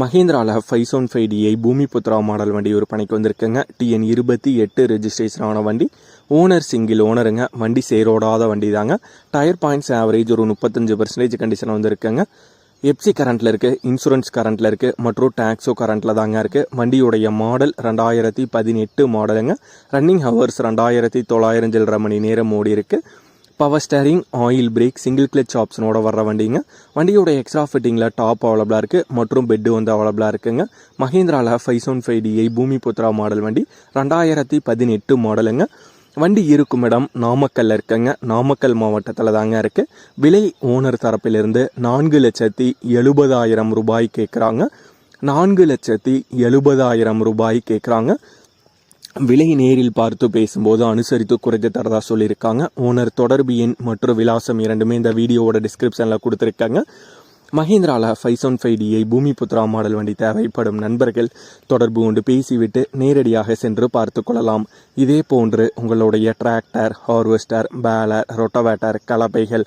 மஹேந்திராவில் five seven five DI Bhoomi Putra model வண்டி விற்பனைக்கு வந்திருக்குங்க. டிஎன் இருபத்தி எட்டு ரெஜிஸ்ட்ரேஷன் ஆன வண்டி. ஓனர் சிங்கிள் ஓனருங்க வண்டி சேரோடாத வண்டி தாங்க டயர் பாயிண்ட்ஸ் ஆவரேஜ் ஒரு முப்பத்தஞ்சு பர்சன்டேஜ் கண்டிஷன் வந்துருக்குங்க. எப்சி கரண்ட்டில் இருக்குது இன்சூரன்ஸ் கரண்ட்டில் இருக்குது மற்றும் டேக்ஸோ கரண்ட்டில் தாங்க இருக்குது வண்டியுடைய மாடல் ரெண்டாயிரத்தி பதினெட்டு மாடலுங்க ரன்னிங் ஹவர்ஸ் ரெண்டாயிரத்தி தொள்ளாயிரம் சில்லரை மணி நேரம் ஓடி இருக்குது power steering oil brake single clutch ஆப்ஷனோட வர்ற வண்டிங்க. வண்டியோட எக்ஸ்ட்ரா ஃபிட்டிங்கில் டாப் அவைலபிளாக இருக்குது மற்றும் பெட்டு வந்து அவைலபிளாக இருக்குங்க. மஹேந்திராவில் five seven five DI Bhoomi Putra model வண்டி ரெண்டாயிரத்தி பதினெட்டு மாடலுங்க. வண்டி இருக்கும் இடம் நாமக்கல்ல இருக்குங்க. நாமக்கல் மாவட்டத்தில் தாங்க இருக்குது விலை ஓனர் தரப்பிலிருந்து நான்கு லட்சத்தி எழுபதாயிரம் ரூபாய் கேட்குறாங்க நான்கு லட்சத்தி எழுபதாயிரம் ரூபாய் கேட்குறாங்க விலை நேரில் பார்த்து பேசும்போது அனுசரித்து குறைத்து தரதா சொல்லியிருக்காங்க. ஓனர் தொடர்பு எண் மற்றும் விலாசம் இரண்டுமே இந்த வீடியோவோட டிஸ்கிரிப்ஷனில் கொடுத்துருக்காங்க. மஹேந்திராவில் five seven five DI Bhoomi Putra model வண்டி தேவைப்படும் நண்பர்கள் தொடர்பு கொண்டு பேசிவிட்டு நேரடியாக சென்று பார்த்து கொள்ளலாம். இதே போன்று உங்களுடைய டிராக்டர் ஹார்வெஸ்டர் பேலர் ரொட்டவேட்டர் கலப்பைகள்